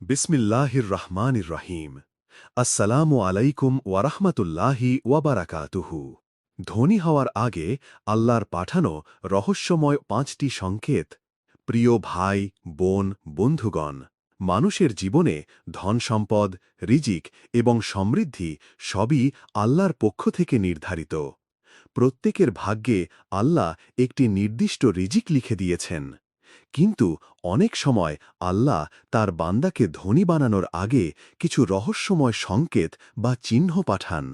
বিসমিল্লাহির রহমানির রহিম আসসালামু আলাইকুম ওয়ারহমতুল্লাহি ওয়াবারাকাতুহু ধনী হওয়ার আগে আল্লাহর পাঠানো রহস্যময় পাঁচটি সংকেত। প্রিয় ভাই, বোন, বন্ধুগণ, মানুষের জীবনে ধন সম্পদ, রিজিক এবং সমৃদ্ধি সবই আল্লাহর পক্ষ থেকে নির্ধারিত। প্রত্যেকের ভাগ্যে আল্লাহ একটি নির্দিষ্ট রিজিক লিখে দিয়েছেন। কিন্তু অনেক সময় আল্লাহ তার বান্দাকে ধনী বানানোর আগে কিছু রহস্যময় সংকেত বা চিহ্ন পাঠান।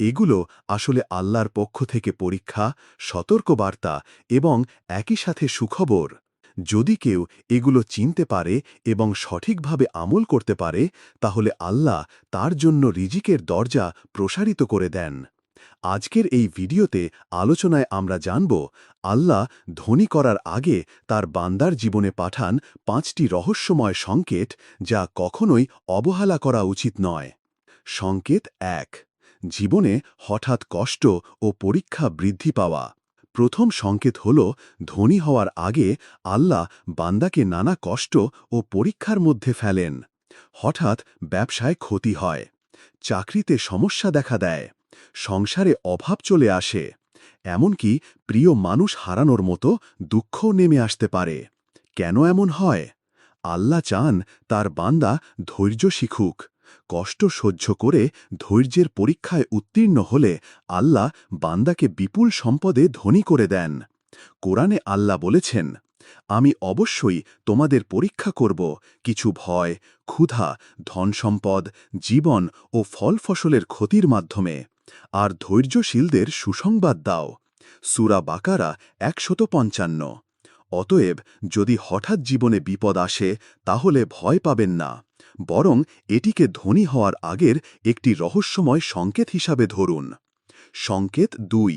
এগুলো আসলে আল্লাহর পক্ষ থেকে পরীক্ষা, সতর্কবার্তা এবং একই সাথে সুখবর। যদি কেউ এগুলো চিনতে পারে এবং সঠিকভাবে আমল করতে পারে, তাহলে আল্লাহ তার জন্য রিজিকের দরজা প্রসারিত করে দেন। আজকের এই ভিডিওতে আলোচনায় আমরা জানব, আল্লাহ ধনী করার আগে তার বান্দার জীবনে পাঠান পাঁচটি রহস্যময় সংকেত যা কখনোই অবহেলা করা উচিত নয়। সংকেত এক, জীবনে হঠাৎ কষ্ট ও পরীক্ষা বৃদ্ধি পাওয়া। প্রথম সংকেত হল, ধনী হওয়ার আগে আল্লাহ বান্দাকে নানা কষ্ট ও পরীক্ষার মধ্যে ফেলেন। হঠাৎ ব্যবসায় ক্ষতি হয়, চাকরিতে সমস্যা দেখা দেয়। সংসারে অভাব চলে আসে। এমনকি প্রিয় মানুষ হারানোর মতো দুঃখও নেমে আসতে পারে। কেন এমন হয়? আল্লাহ চান তার বান্দা ধৈর্য শিখুক। কষ্ট সহ্য করে ধৈর্যের পরীক্ষায় উত্তীর্ণ হলে আল্লাহ বান্দাকে বিপুল সম্পদে ধনী করে দেন। কোরআনে আল্লাহ বলেছেন, আমি অবশ্যই তোমাদের পরীক্ষা করব। কিছু ভয়, ক্ষুধা, ধনসম্পদ, জীবন ও ফল ফসলের ক্ষতির মাধ্যমে। আর ধৈর্যশীলদের সুসংবাদ দাও। সুরা বাকারা একশত পঞ্চান্ন। অতএব যদি হঠাৎ জীবনে বিপদ আসে, তাহলে ভয় পাবেন না। বরং এটিকে ধনী হওয়ার আগের একটি রহস্যময় সংকেত হিসাবে ধরুন। সংকেত দুই,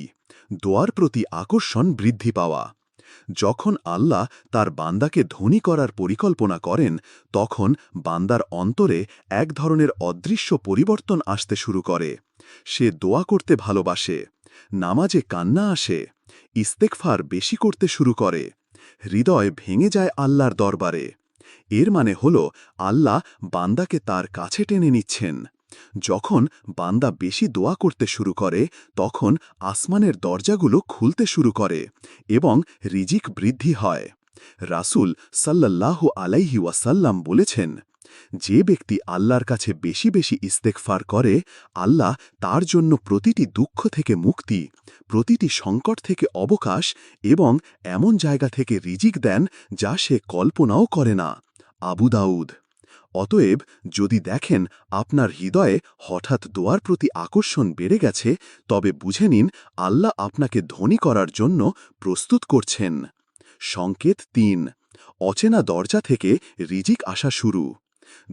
দোয়ার প্রতি আকর্ষণ বৃদ্ধি পাওয়া। যখন আল্লাহ তার বান্দাকে ধনী করার পরিকল্পনা করেন, তখন বান্দার অন্তরে এক ধরনের অদৃশ্য পরিবর্তন আসতে শুরু করে। সে দোয়া করতে ভালোবাসে, নামাজে কান্না আসে ইস্তেকফার বেশি করতে শুরু করে, হৃদয় ভেঙে যায় আল্লাহর দরবারে। এর মানে হল, আল্লাহ বান্দাকে তার কাছে টেনে নিচ্ছেন। যখন বান্দা বেশি দোয়া করতে শুরু করে, তখন আসমানের দরজাগুলো খুলতে শুরু করে এবং রিজিক বৃদ্ধি হয়। রাসুল সাল্লাল্লাহ আলাইহি ওয়াসাল্লাম বলেছেন যে ব্যক্তি আল্লাহর কাছে বেশি বেশি ইস্তেকফার করে, আল্লাহ তার জন্য প্রতিটি দুঃখ থেকে মুক্তি, প্রতিটি সংকট থেকে অবকাশ এবং এমন জায়গা থেকে রিজিক দেন যা সে কল্পনাও করে না। আবু দাউদ। অতএব যদি দেখেন আপনার হৃদয়ে হঠাৎ দোয়ার প্রতি আকর্ষণ বেড়ে গেছে, তবে বুঝে নিন আল্লাহ আপনাকে ধনী করার জন্য প্রস্তুত করছেন। সংকেত তিন। অচেনা দরজা থেকে রিজিক আসা শুরু।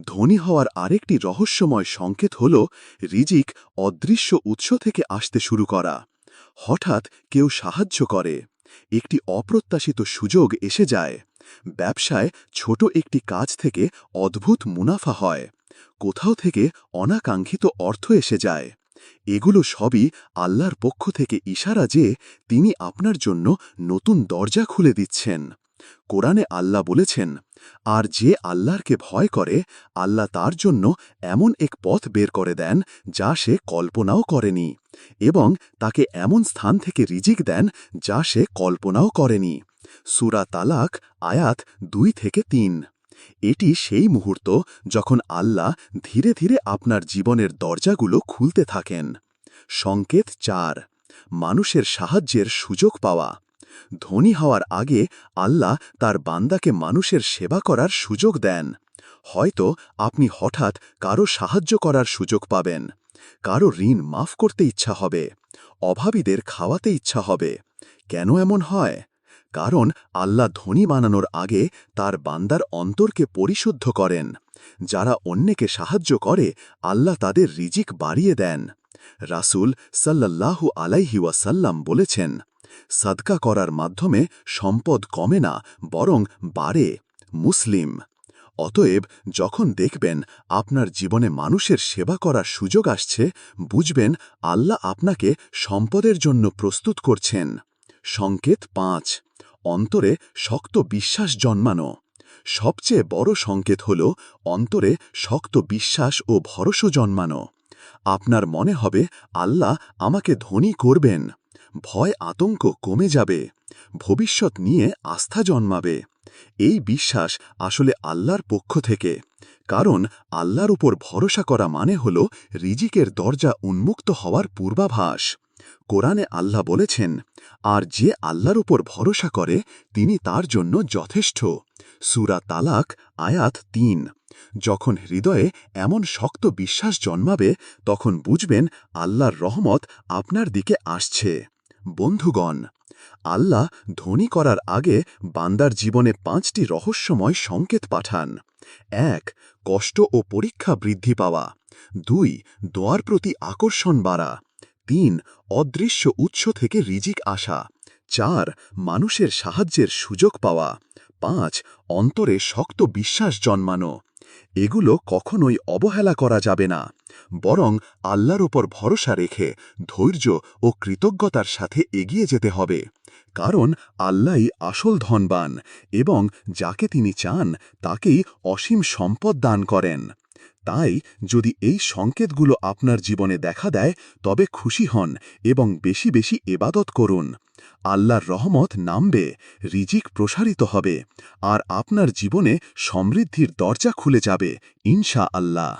ধনী হওয়ার আরেকটি রহস্যময় সংকেত হল রিজিক অদৃশ্য উৎস থেকে আসতে শুরু করা। হঠাৎ কেউ সাহায্য করে। একটি অপ্রত্যাশিত সুযোগ এসে যায়। ব্যবসায় ছোট একটি কাজ থেকে অদ্ভুত মুনাফা হয়। কোথাও থেকে অনাকাঙ্ক্ষিত অর্থ এসে যায়। এগুলো সবই আল্লাহর পক্ষ থেকে ইশারা যে তিনি আপনার জন্য নতুন দরজা খুলে দিচ্ছেন। কোরআনে আল্লাহ বলেছেন আর যে আল্লাহরকে ভয় করে, আল্লাহ তার জন্য এমন এক পথ বের করে দেন যা সে কল্পনাও করেনি এবং তাকে এমন স্থান থেকে রিজিক দেন যা সে কল্পনাও করেনি। সুরা তালাক, আয়াত দুই থেকে তিন। এটি সেই মুহূর্ত যখন আল্লাহ ধীরে ধীরে আপনার জীবনের দরজাগুলো খুলতে থাকেন। সংকেত চার, মানুষের সাহায্যের সুযোগ পাওয়া। ধনী হওয়ার আগে আল্লাহ তার বান্দাকে মানুষের সেবা করার সুযোগ দেন। হয়তো আপনি হঠাৎ কারও সাহায্য করার সুযোগ পাবেন। কারও ঋণ মাফ করতে ইচ্ছা হবে। অভাবীদের খাওয়াতে ইচ্ছা হবে। কেন এমন হয়? কারণ আল্লাহ ধনী বানানোর আগে তার বান্দার অন্তরকে পরিশুদ্ধ করেন। যারা অন্যকে সাহায্য করে, আল্লাহ তাদের রিজিক বাড়িয়ে দেন। রাসুল সাল্লাল্লাহু আলাইহি ওয়াসাল্লাম বলেছেন সাদকা করার মাধ্যমে সম্পদ কমে না, বরং বাড়ে। মুসলিম। অতএব যখন দেখবেন আপনার জীবনে মানুষের সেবা করার সুযোগ আসছে, বুঝবেন আল্লাহ আপনাকে সম্পদের জন্য প্রস্তুত করছেন। সংকেত পাঁচ, অন্তরে শক্ত বিশ্বাস জন্মানো। সবচেয়ে বড় সংকেত হল অন্তরে শক্ত বিশ্বাস ও ভরসা জন্মানো। আপনার মনে হবে, আল্লাহ আমাকে ধনী করবেন। ভয় আতঙ্ক কমে যাবে, ভবিষ্যৎ নিয়ে আস্থা জন্মাবে। এই বিশ্বাস আসলে আল্লাহর পক্ষ থেকে, কারণ আল্লাহর উপর ভরসা করা মানে হল রিজিকের দরজা উন্মুক্ত হওয়ার পূর্বাভাস। কোরআনে আল্লাহ বলেছেন, আর যে আল্লাহর উপর ভরসা করে, তিনি তার জন্য যথেষ্ট। সুরা তালাক, আয়াত তিন। যখন হৃদয়ে এমন শক্ত বিশ্বাস জন্মাবে, তখন বুঝবেন আল্লাহর রহমত আপনার দিকে আসছে। বন্ধুগণ, আল্লাহ ধনী করার আগে বান্দার জীবনে পাঁচটি রহস্যময় সংকেত পাঠান। এক, কষ্ট ও পরীক্ষা বৃদ্ধি পাওয়া। দুই, দোয়ার প্রতি আকর্ষণ বাড়া। তিন, অদৃশ্য উৎস থেকে রিজিক আসা। চার, মানুষের সাহায্যের সুযোগ পাওয়া। পাঁচ, অন্তরে শক্ত বিশ্বাস জন্মানো। এগুলো কখনোই অবহেলা করা যাবে না, বরং আল্লাহর ওপর ভরসা রেখে ধৈর্য ও কৃতজ্ঞতার সাথে এগিয়ে যেতে হবে, কারণ আল্লাহই আসল ধনবান এবং যাকে তিনি চান তাকেই অসীম সম্পদ দান করেন। তাই যদি এই সংকেতগুলো আপনার জীবনে দেখা দেয়, তবে খুশি হন এবং বেশি বেশি এবাদত করুন। আল্লাহর রহমত নামবে, রিজিক প্রসারিত হবে, আর আপনার জীবনে সমৃদ্ধির দরজা খুলে যাবে ইনশা আল্লাহ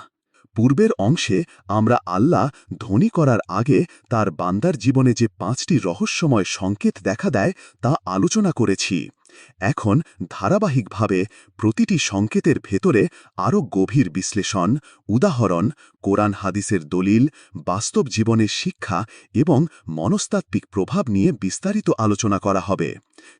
পূর্বের অংশে আমরা আল্লাহ ধনী করার আগে তার বান্দার জীবনে যে পাঁচটি রহস্যময় সংকেত দেখা দেয়, তা আলোচনা করেছি। এখন ধারাবাহিকভাবে প্রতিটি সংকেতের ভেতরে আরও গভীর বিশ্লেষণ, উদাহরণ, কোরআন হাদিসের দলিল, বাস্তব জীবনের শিক্ষা এবং মনস্তাত্ত্বিক প্রভাব নিয়ে বিস্তারিত আলোচনা করা হবে।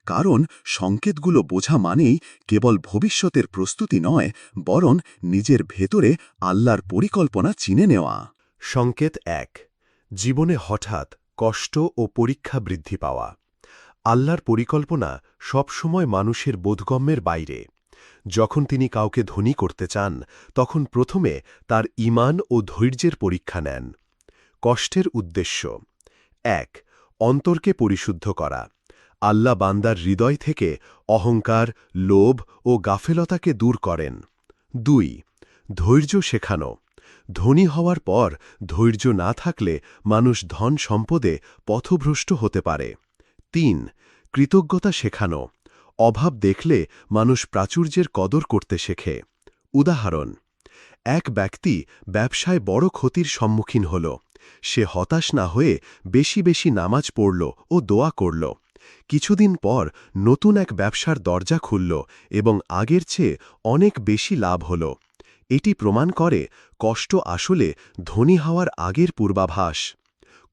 কারণ সংকেতগুলো বোঝা মানেই কেবল ভবিষ্যতের প্রস্তুতি নয়, বরং নিজের ভেতরে আল্লাহর পরিকল্পনা চিনে নেওয়া। সংকেত এক, জীবনে হঠাৎ কষ্ট ও পরীক্ষা বৃদ্ধি পাওয়া। আল্লাহর পরিকল্পনা সবসময় মানুষের বোধগম্যের বাইরে। যখন তিনি কাউকে ধনী করতে চান, তখন প্রথমে তার ইমান ও ধৈর্যের পরীক্ষা নেন। কষ্টের উদ্দেশ্য। এক, অন্তরকে পরিশুদ্ধ করা। আল্লাহ বান্দার হৃদয় থেকে অহংকার, লোভ ও গাফেলতাকে দূর করেন। দুই, ধৈর্য শেখানো। ধনী হওয়ার পর ধৈর্য না থাকলে মানুষ ধন সম্পদে পথভ্রষ্ট হতে পারে। তিন, কৃতজ্ঞতা শেখানো, অভাব দেখলে মানুষ প্রাচুর্যের কদর করতে শেখে। উদাহরণ, এক ব্যক্তি ব্যবসায় বড় ক্ষতির সম্মুখীন হল, সে হতাশ না হয়ে বেশি বেশি নামাজ পড়ল ও দোয়া করল। কিছুদিন পর নতুন এক ব্যবসার দরজা খুলল এবং আগের চেয়ে অনেক বেশি লাভ হল। এটি প্রমাণ করে কষ্ট আসলে ধনী হওয়ার আগের পূর্বাভাস।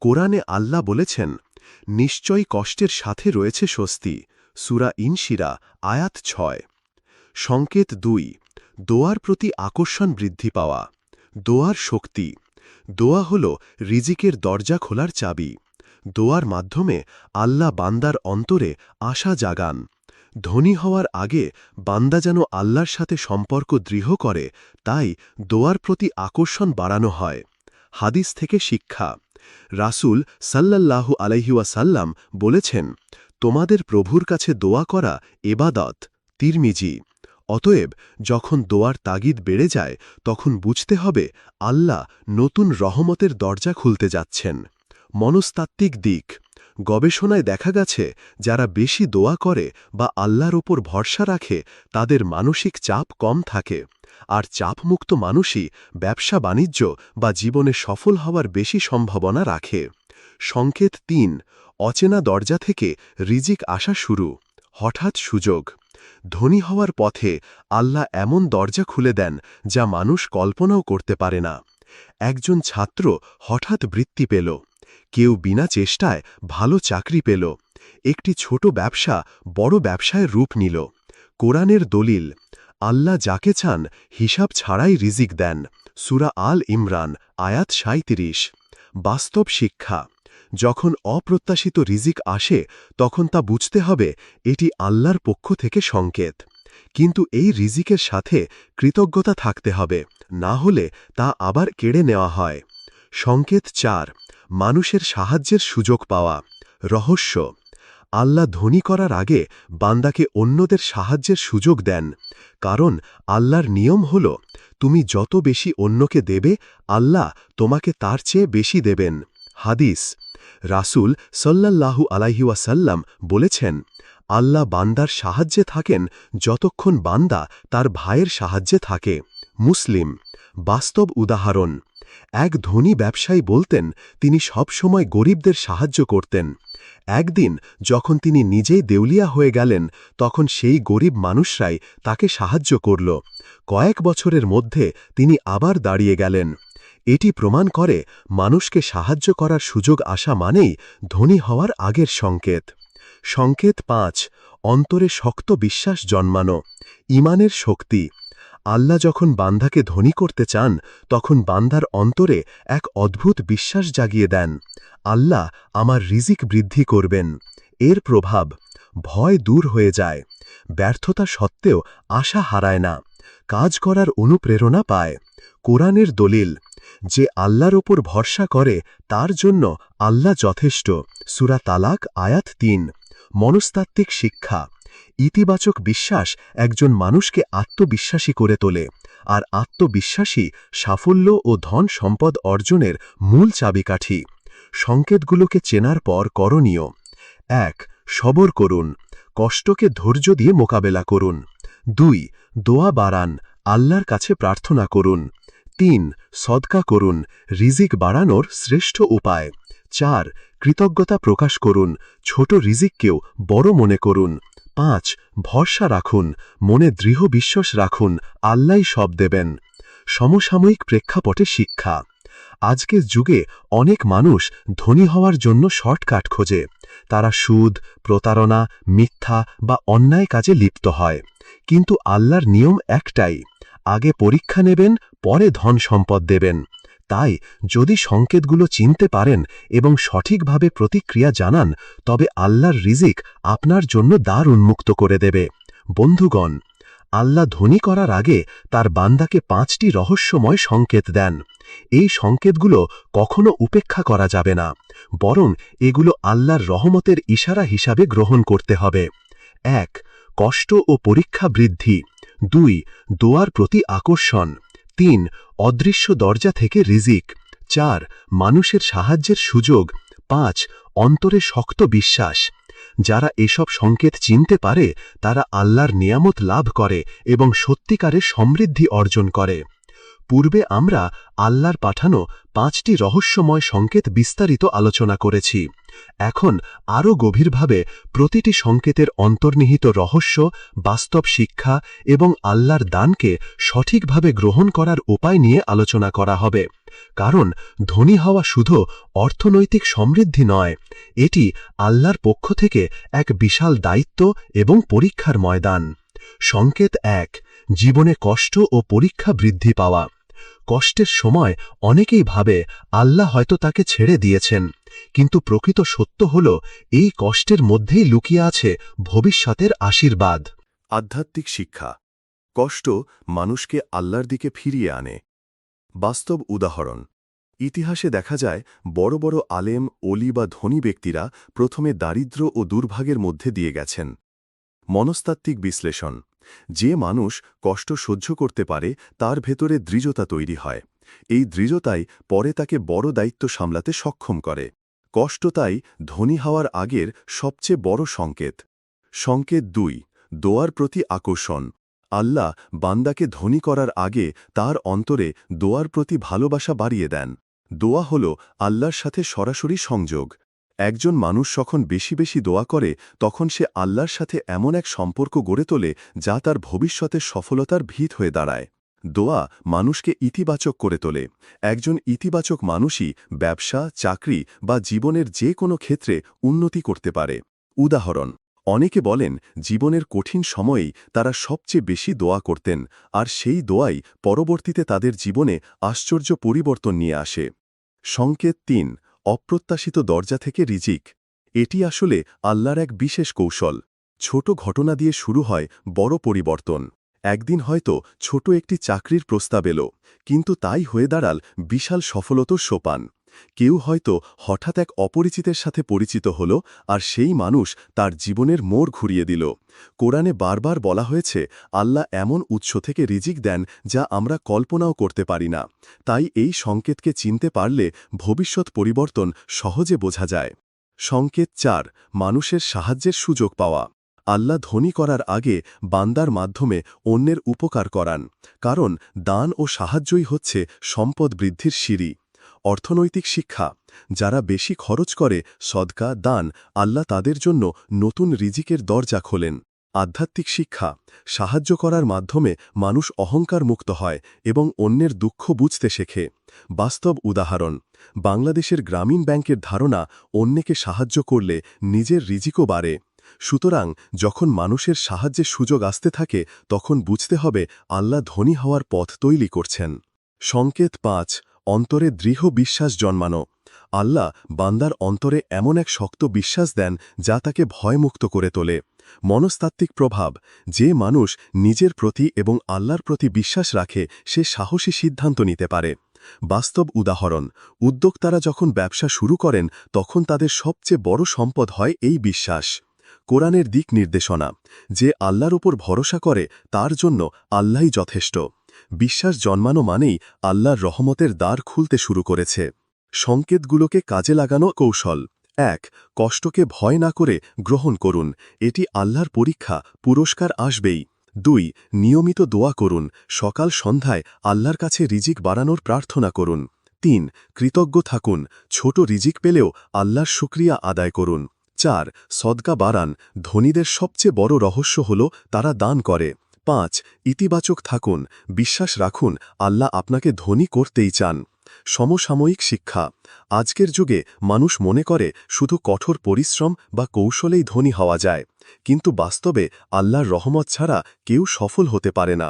কোরআনে আল্লাহ বলেছেন নিশ্চয়ই কষ্টের সাথে রয়েছে স্বস্তি। সুরা ইনশিরা, আয়াত ছয়। সংকেত দুই, দোয়ার প্রতি আকর্ষণ বৃদ্ধি পাওয়া। দোয়ার শক্তি। দোয়া হল রিজিকের দরজা খোলার চাবি। দোয়ার মাধ্যমে আল্লাহ বান্দার অন্তরে আশা জাগান। ধনী হওয়ার আগে বান্দা যেন আল্লাহর সাথে সম্পর্ক দৃঢ় করে, তাই দোয়ার প্রতি আকর্ষণ বাড়ানো হয়। হাদিস থেকে শিক্ষা। রাসুল সাল্লাল্লাহু আলাইহুয়াসাল্লাম বলেছেন, তোমাদের প্রভুর কাছে দোয়া করা এবাদত তিরমিজি। অতএব যখন দোয়ার তাগিদ বেড়ে যায়, তখন বুঝতে হবে আল্লাহ নতুন রহমতের দরজা খুলতে যাচ্ছেন। মনস্তাত্ত্বিক দিক। গবেষণায় দেখা গেছে, যারা বেশি দোয়া করে বা আল্লাহর ওপর ভরসা রাখে, তাদের মানসিক চাপ কম থাকে। আর চাপমুক্ত মানুষই ব্যবসা বাণিজ্য বা জীবনে সফল হওয়ার বেশি সম্ভাবনা রাখে। সংকেত তিন, অচেনা দরজা থেকে রিজিক আসা শুরু, হঠাৎ সুযোগ। ধনী হওয়ার পথে আল্লাহ এমন দরজা খুলে দেন যা মানুষ কল্পনাও করতে পারে না। একজন ছাত্র হঠাৎ বৃত্তি পেল। কেউ বিনা চেষ্টায় ভালো চাকরি পেল। একটি ছোট ব্যবসা বড় ব্যবসায় রূপ নিল। কোরআনের দলিল আল্লাহ যাকে চান হিসাব ছাড়াই রিজিক দেন। সুরা আল ইমরান, আয়াত সাঁত্রিশ বাস্তব শিক্ষা, যখন অপ্রত্যাশিত রিজিক আসে, তখন তা বুঝতে হবে, এটি আল্লাহর পক্ষ থেকে সংকেত। কিন্তু এই রিজিকের সাথে কৃতজ্ঞতা থাকতে হবে, না হলে তা আবার কেড়ে নেওয়া হয়। সংকেত চার, মানুষের সাহায্যের সুযোগ পাওয়া। রহস্য আল্লাহ ধনী করার আগে বান্দাকে অন্যদের সাহায্যের সুযোগ দেন। কারণ আল্লাহর নিয়ম হল, তুমি যত বেশি অন্যকে দেবে, আল্লাহ তোমাকে তার চেয়ে বেশি দেবেন। হাদিস, রাসূল সল্লাল্লাহু আলাইহিওয়াসাল্লাম বলেছেন, আল্লাহ বান্দার সাহায্যে থাকেন যতক্ষণ বান্দা তার ভাইয়ের সাহায্যে থাকে। মুসলিম, বাস্তব উদাহরণ এক ধনী ব্যবসায়ী বলতেন, তিনি সবসময় গরিবদের সাহায্য করতেন। একদিন, যখন তিনি নিজেই দেউলিয়া হয়ে গেলেন, তখন সেই গরিব মানুষরাই তাকে সাহায্য করল। কয়েক বছরের মধ্যে তিনি আবার দাঁড়িয়ে গেলেন। এটি প্রমাণ করে, মানুষকে সাহায্য করার সুযোগ আসা মানেই ধনী হওয়ার আগের সংকেত। সংকেত পাঁচ, অন্তরে শক্ত বিশ্বাস জন্মানো, ইমানের শক্তি। আল্লাহ যখন বান্দাকে ধনী করতে চান, তখন বান্দার অন্তরে এক অদ্ভুত বিশ্বাস জাগিয়ে দেন। আল্লাহ আমার রিজিক বৃদ্ধি করবেন। এর প্রভাব ভয় দূর হয়ে যায়। ব্যর্থতা সত্ত্বেও আশা হারায় না। কাজ করার অনুপ্রেরণা পায়। কোরআনের দলিল, যে আল্লাহর ওপর ভরসা করে, তার জন্য আল্লাহ যথেষ্ট। সুরা তালাক আয়াত তিন, মনস্তাত্ত্বিক শিক্ষা। ইতিবাচক বিশ্বাস একজন মানুষকে আত্মবিশ্বাসী করে তোলে, আর আত্মবিশ্বাসী সাফল্য ও ধন সম্পদ অর্জনের মূল চাবিকাঠি। সংকেতগুলোকে চেনার পর করণীয়। এক, সবর করুন। কষ্টকে ধৈর্য দিয়ে মোকাবেলা করুন। দুই, দোয়া বাড়ান। আল্লাহর কাছে প্রার্থনা করুন। তিন, সদকা করুন। রিজিক বাড়ানোর শ্রেষ্ঠ উপায়। চার, কৃতজ্ঞতা প্রকাশ করুন। ছোট রিজিককেও বড় মনে করুন। পাঁচ, ভরসা রাখুন, মনে দৃঢ় বিশ্বাস রাখুন আল্লাহ সব দেবেন। সমসাময়িক প্রেক্ষাপটে শিক্ষা। আজকের যুগে অনেক মানুষ ধনী হওয়ার জন্য শর্টকাট খোঁজে। তারা সুদ, প্রতারণা, মিথ্যা বা অন্যায় কাজে লিপ্ত হয়। কিন্তু আল্লাহর নিয়ম একটাই, আগে পরীক্ষা নেবেন, পরে ধন সম্পদ দেবেন। তাই যদি সংকেতগুলো চিনতে পারেন এবং সঠিকভাবে প্রতিক্রিয়া জানান, তবে আল্লাহর রিজিক আপনার জন্য দ্বার উন্মুক্ত করে দেবে। বন্ধুগণ, আল্লাহ ধনী করার আগে তার বান্দাকে পাঁচটি রহস্যময় সংকেত দেন। এই সংকেতগুলো কখনো উপেক্ষা করা যাবে না, বরং এগুলো আল্লাহর রহমতের ইশারা হিসাবে গ্রহণ করতে হবে। এক, কষ্ট ও পরীক্ষা বৃদ্ধি। দুই, দোয়ার প্রতি আকর্ষণ। তিন, অদৃশ্য দরজা থেকে রিজিক। চার, মানুষের সাহায্যের সুযোগ। পাঁচ, অন্তরে শক্ত বিশ্বাস। যারা এসব সংকেত চিনতে পারে, তারা আল্লাহর নিয়ামত লাভ করে এবং সত্যিকারে সমৃদ্ধি অর্জন করে। পূর্বে আমরা আল্লাহর পাঠানো পাঁচটি রহস্যময় সংকেত বিস্তারিত আলোচনা করেছি। এখন আরও গভীরভাবে প্রতিটি সংকেতের অন্তর্নিহিত রহস্য, বাস্তব শিক্ষা এবং আল্লাহর দানকে সঠিকভাবে গ্রহণ করার উপায় নিয়ে আলোচনা করা হবে। কারণ ধনী হওয়া শুধু অর্থনৈতিক সমৃদ্ধি নয়, এটি আল্লাহর পক্ষ থেকে এক বিশাল দায়িত্ব এবং পরীক্ষার ময়দান। সংকেত এক, জীবনে কষ্ট ও পরীক্ষা বৃদ্ধি পাওয়া। কষ্টের সময় অনেকেই ভাবে আল্লাহ হয়তো তাকে ছেড়ে দিয়েছেন, কিন্তু প্রকৃত সত্য হল এই কষ্টের মধ্যেই লুকিয়ে আছে ভবিষ্যতের আশীর্বাদ। আধ্যাত্মিক শিক্ষা। কষ্ট মানুষকে আল্লাহর দিকে ফিরিয়ে আনে। বাস্তব উদাহরণ। ইতিহাসে দেখা যায়, বড় বড় আলেম, অলি বা ধনী ব্যক্তিরা প্রথমে দারিদ্র্য ও দুর্ভাগের মধ্যে দিয়ে গেছেন। মনস্তাত্ত্বিক বিশ্লেষণ। যে মানুষ কষ্ট সহ্য করতে পারে, তার ভেতরে দৃঢ়তা তৈরি হয়। এই দৃঢ়তাই পরে তাকে বড় দায়িত্ব সামলাতে সক্ষম করে। কষ্ট তাই ধনী হওয়ার আগের সবচেয়ে বড় সংকেত। সংকেত দুই, দোয়ার প্রতি আকর্ষণ। আল্লাহ বান্দাকে ধনী করার আগে তার অন্তরে দোয়ার প্রতি ভালোবাসা বাড়িয়ে দেন। দোয়া হল আল্লাহর সাথে সরাসরি সংযোগ। একজন মানুষ যখন বেশি বেশি দোয়া করে, তখন সে আল্লাহর সাথে এমন এক সম্পর্ক গড়ে তোলে, যা তার ভবিষ্যতে সফলতার ভিত হয়ে দাঁড়ায়। দোয়া মানুষকে ইতিবাচক করে তোলে। একজন ইতিবাচক মানুষই ব্যবসা, চাকরি বা জীবনের যে কোনো ক্ষেত্রে উন্নতি করতে পারে। উদাহরণ, অনেকে বলেন, জীবনের কঠিন সময়েই তারা সবচেয়ে বেশি দোয়া করতেন, আর সেই দোয়াই পরবর্তীতে তাদের জীবনে আশ্চর্য পরিবর্তন নিয়ে আসে। সংকেত তিন অপ্রত্যাশিত দরজা থেকে রিজিক। এটি আসলে আল্লাহর এক বিশেষ কৌশল। ছোট ঘটনা দিয়ে শুরু হয় বড় পরিবর্তন। একদিন হয়তো ছোট একটি চাকরির প্রস্তাব এলো, কিন্তু তাই হয়ে দাঁড়াল বিশাল সফলতার সোপান। কেউ হয়তো হঠাৎ এক অপরিচিতের সাথে পরিচিত হল আর সেই মানুষ তার জীবনের মোড় ঘুরিয়ে দিল। কোরআনে বারবার বলা হয়েছে, আল্লাহ এমন উৎস থেকে রিজিক দেন যা আমরা কল্পনাও করতে পারি না। তাই এই সংকেতকে চিনতে পারলে ভবিষ্যৎ পরিবর্তন সহজে বোঝা যায়। সংকেত চার, মানুষের সাহায্যের সুযোগ পাওয়া। আল্লাহ ধনী করার আগে বান্দার মাধ্যমে অন্যের উপকার করান, কারণ দান ও সাহায্যই হচ্ছে সম্পদ বৃদ্ধির সিঁড়ি। অর্থনৈতিক শিক্ষা। যারা বেশি খরচ করে, সদকা, দান, আল্লাহ তাদের জন্য নতুন রিজিকের দরজা খোলেন। আধ্যাত্মিক শিক্ষা, সাহায্য করার মাধ্যমে মানুষ অহংকার মুক্ত হয় এবং অন্যের দুঃখ বুঝতে শেখে। বাস্তব উদাহরণ, বাংলাদেশের গ্রামীণ ব্যাংকের ধারণা অন্যকে সাহায্য করলে নিজের রিজিকও বাড়ে। সুতরাং যখন মানুষের সাহায্যের সুযোগ আসতে থাকে, তখন বুঝতে হবে আল্লাহ ধনী হওয়ার পথ তৈরি করছেন। সংকেত পাঁচ অন্তরে দৃঢ় বিশ্বাস জন্মানো। আল্লাহ বান্দার অন্তরে এমন এক শক্ত বিশ্বাস দেন, যা তাকে ভয়মুক্ত করে তোলে। মনস্তাত্ত্বিক প্রভাব, যে মানুষ নিজের প্রতি এবং আল্লাহর প্রতি বিশ্বাস রাখে, সে সাহসী সিদ্ধান্ত নিতে পারে। বাস্তব উদাহরণ, উদ্যোক্তারা যখন ব্যবসা শুরু করেন, তখন তাদের সবচেয়ে বড় সম্পদ হয় এই বিশ্বাস। কোরআনের দিক নির্দেশনা, যে আল্লাহর উপর ভরসা করে, তার জন্য আল্লাহই যথেষ্ট। বিশ্বাস জন্মানো মানেই আল্লাহর রহমতের দ্বার খুলতে শুরু করেছে। সংকেতগুলোকে কাজে লাগানো কৌশল। এক, কষ্টকে ভয় না করে গ্রহণ করুন। এটি আল্লাহর পরীক্ষা, পুরস্কার আসবেই। দুই, নিয়মিত দোয়া করুন। সকাল সন্ধ্যায় আল্লাহর কাছে রিজিক বাড়ানোর প্রার্থনা করুন। তিন, কৃতজ্ঞ থাকুন। ছোট রিজিক পেলেও আল্লাহর শুক্রিয়া আদায় করুন। চার সদকা বাড়ান। ধনীদের সবচেয়ে বড় রহস্য হল তারা দান করে। পাঁচ, ইতিবাচক থাকুন, বিশ্বাস রাখুন, আল্লাহ আপনাকে ধনী করতেই চান। সমসাময়িক শিক্ষা। আজকের যুগে মানুষ মনে করে শুধু কঠোর পরিশ্রম বা কৌশলেই ধনী হওয়া যায়। কিন্তু বাস্তবে আল্লাহর রহমত ছাড়া কেউ সফল হতে পারে না।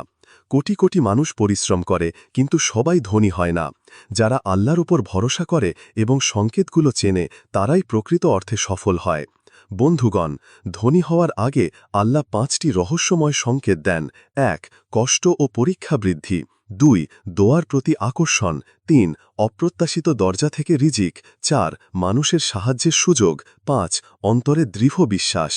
কোটি কোটি মানুষ পরিশ্রম করে, কিন্তু সবাই ধনী হয় না। যারা আল্লাহর উপর ভরসা করে এবং সংকেতগুলো চেনে, তারাই প্রকৃত অর্থে সফল হয়। বন্ধুগণ, ধনী হওয়ার আগে আল্লাহ পাঁচটি রহস্যময় সংকেত দেন। এক, কষ্ট ও পরীক্ষা বৃদ্ধি। দুই, দোয়ার প্রতি আকর্ষণ। তিন, অপ্রত্যাশিত দরজা থেকে রিজিক। চার, মানুষের সাহায্যের সুযোগ। পাঁচ, অন্তরে দৃঢ় বিশ্বাস।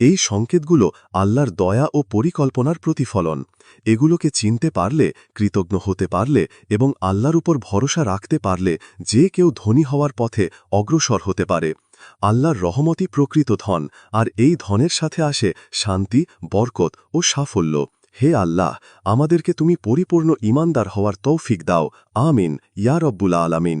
এই সংকেতগুলো আল্লাহর দয়া ও পরিকল্পনার প্রতিফলন। এগুলোকে চিনতে পারলে, কৃতজ্ঞ হতে পারলে এবং আল্লাহর উপর ভরসা রাখতে পারলে যে কেউ ধনী হওয়ার পথে অগ্রসর হতে পারে। আল্লাহর রহমতি প্রকৃত ধন, আর এই ধনের সাথে আসে শান্তি, বরকত ও সাফল্য। হে আল্লাহ, আমাদেরকে তুমি পরিপূর্ণ ইমানদার হওয়ার তৌফিক দাও। আমিন। ইয়া রব্বুল আলামিন।